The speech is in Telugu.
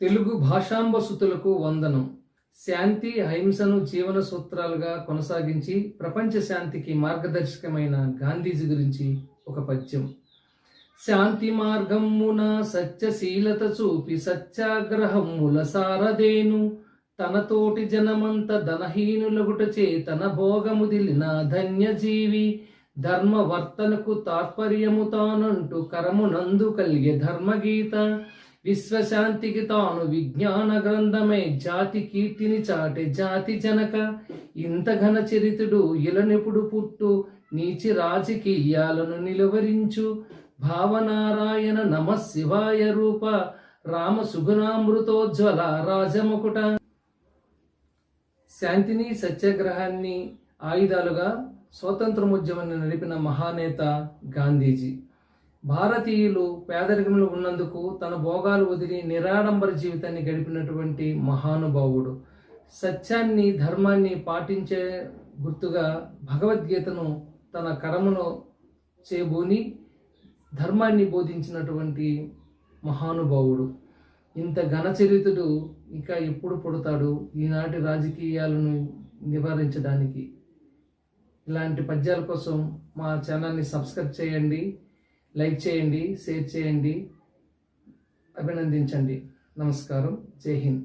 తెలుగు భాషాంబసుతులకు వందనం. శాంతి అహింసను జీవన సూత్రాలుగా కొనసాగించి ప్రపంచ శాంతికి మార్గదర్శకమైన గాంధీజీ గురించి ఒక పద్యం. శాంతి మార్గమున సత్యశీలత చూపి సత్యాగ్రహముల సారదేను తనతోటి జనమంత ధనహీనులగుటచే తన భోగముదిలిన ధన్యజీవి. ధర్మవర్తనకు తాత్పర్యము తానంటూ కరమునందు కలిగే ధర్మగీత. విశ్వశాంతికి తాను విజ్ఞాన గ్రంథమై జాతి కీర్తిని చాటే జాతి జనక. ఇంత ఘన చరితుడు ఇలనెప్పుడు పుట్టు? నీచి రాజకీయాలను నిలువరించు. భావనారాయణ నమ శివాయ రూప. రామ సుగుణామృతోజ్వల రాజముకుట. శాంతిని సత్యాగ్రహాన్ని ఆయుధాలుగా స్వాతంత్రముద్యమాన్ని నడిపిన మహానేత గాంధీజీ. భారతీయులు పేదరికంలో ఉన్నందుకు తన భోగాలు వదిలి నిరాడంబర జీవితాన్ని గడిపినటువంటి మహానుభావుడు. సత్యాన్ని ధర్మాన్ని పాటించే గుర్తుగా భగవద్గీతను తన కరమును చేబూని ధర్మాన్ని బోధించినటువంటి మహానుభావుడు. ఇంత ఘనచరితుడు ఇంకా ఎప్పుడు పుడతాడు? ఈనాటి రాజకీయాలను నివారించడానికి. ఇలాంటి పద్యాల కోసం మా ఛానల్ని సబ్స్క్రైబ్ చేయండి. లైక్ చేయండి షేర్ చేయండి. అభినందించండి. నమస్కారం. జై హింద్.